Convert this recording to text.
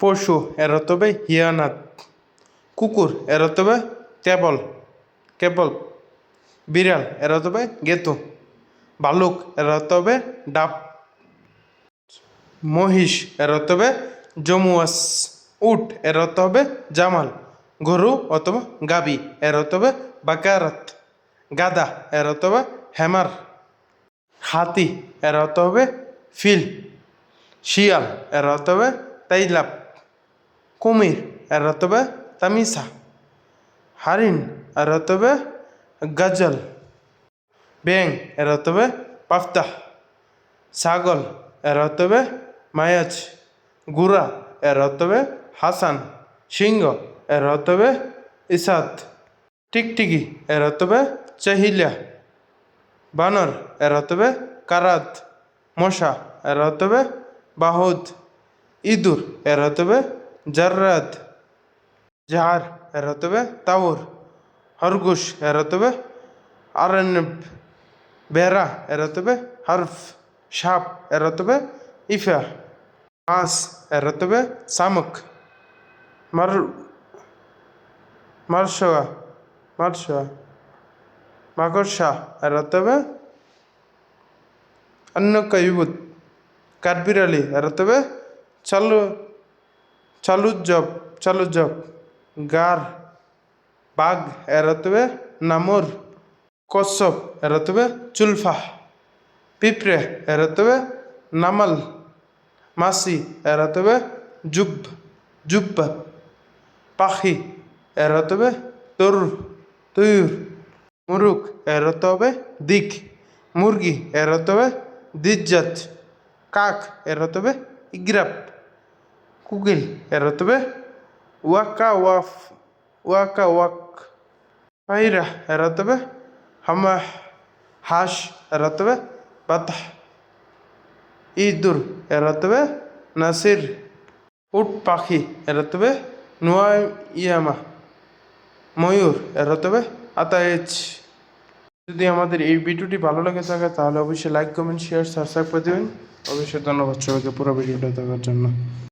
পশু এর হবে হিয়ানাত, কুকুর এর হবে টেবল কেবল, বিড়াল এর হবে গেতু ভালুক এর হবে ডাব, মহিষ এর হবে জমুয়াস, উট এর হবে জামাল, গরু অথবা গাবি এর হবে বাকারাত, গাদা এর হবে হ্যামার হাতি এর হবে ফিল, শিয়াল এর হবে তাইলাপ কুমির এর হবে তামিসা হারিন এর হবে গজল ব্যাং এর অর্থ হবে পাফতাহ ছাগল এর হবে মায়াজ গুড়া এর হবে হাসান সিংহ এর হবে ইসাদ টিকটিকি এর হবে চাহিলা বানর এর হবে কারাত মশা এর হবে বাহুদ ইঁদুর এর হবে জাররাদ জাহার এর অর্থ হবে তাউর হরগুশ এর অর্থ হবে আরণ্যব বেড়া এর অর্থ হবে হরফ, সাপ এর অর্থ হবে ইফা মাছ এর অর্থ হবে শামুক মার, মারশোয়া মারশোয়া, মাকড়সা এর অর্থ হবে অন্য কৈবুত কাঠবিড়ালি এর অর্থ হবে চালু চালুজব চালুজব গার, বাঘ এর অর্থ হবে নামর কশ্যপ এর অর্থ চুলফা, পিঁপড়ে এর অর্থ হবে নামাল মাসি এর অর্থ হবে জুব জুব্ব, পাখি এর অর্থ হবে তরুর তয়ুর মুরুক এর অর্থ হবে দিক মুরগি এর অর্থ দিজ্জাত, কাক এর অর্থ ইগ্রাপ অর্থ হবে ওয়াকা এর অর্থ হবে হামা হাঁস এর অর্থ হবে বাতাহ ইঁদুর এর হবে নাসির উট পাখি এর হবে নোয়া ইয়ামা ময়ূর এর অর্থ হবে আতায়েজ যদি আমাদের এই ভিডিওটি ভালো লেগে থাকে তাহলে অবশ্যই লাইক কমেন্ট শেয়ার সাবস্ক্রাইব করে দেবেন অবশ্যই ধন্যবাদ সবাইকে পুরো ভিডিওটা দেখার জন্য